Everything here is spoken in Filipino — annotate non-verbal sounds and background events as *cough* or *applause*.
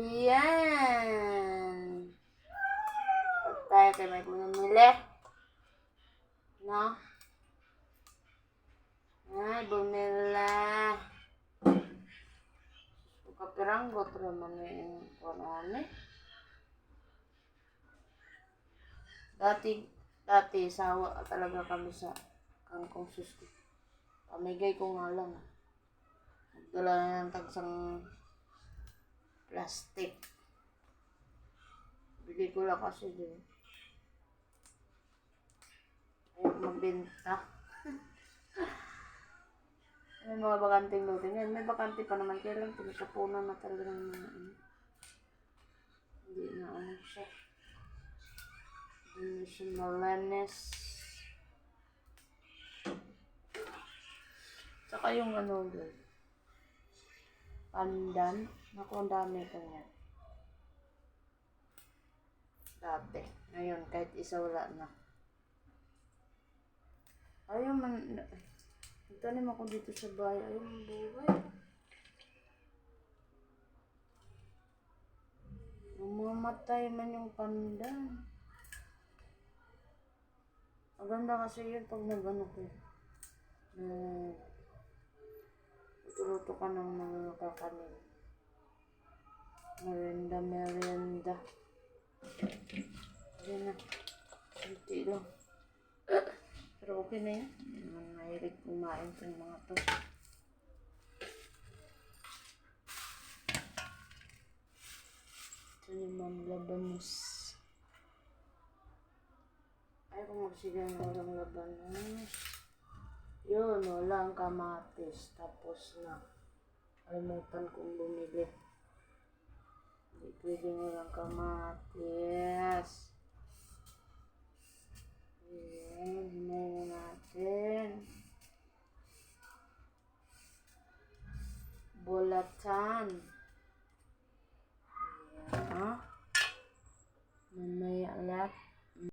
Ayan. Pag tayo kayo may bumili. No? Ay, bumila. Kapiranggot naman yung eh. Dati, dati, sawa talaga kami sa kangkong suski. Pamigay ko nga lang. Nagdala na ng tagsang plastic. Bigay ko lang kasi din. Ayaw magbenta. May *laughs* mga bakanting lote. Ngayon, may bakante pa naman. Kaya lang, tinatapunan na talaga ng mga ano. Hindi na ano siya. Hindi siya malenes. Tsaka yung ano, girl. Pandan. Naku, ang dami ko yan. Dati. Ngayon, kahit isa wala na. Ayaw man. Nagtanim ako dito sa bahay. Ayaw man buhay. Mamamatay man yung pandan. Maganda kasi yun pag nag-ano ko. Nag Tutuluto ka ng mga kakanin. Merienda, merienda. Yan na. Kunti lang. Pero okay na yan. Naman mahilig kumain itong mga to. Ito yung mamlabanos. Ay, kung magsigang walang labanos. Yun, walang kamatis. Tapos na. Alimutan kong bumili. Hindi pwedeng walang kamatis. Ayan, hinayin na natin. Bulatan.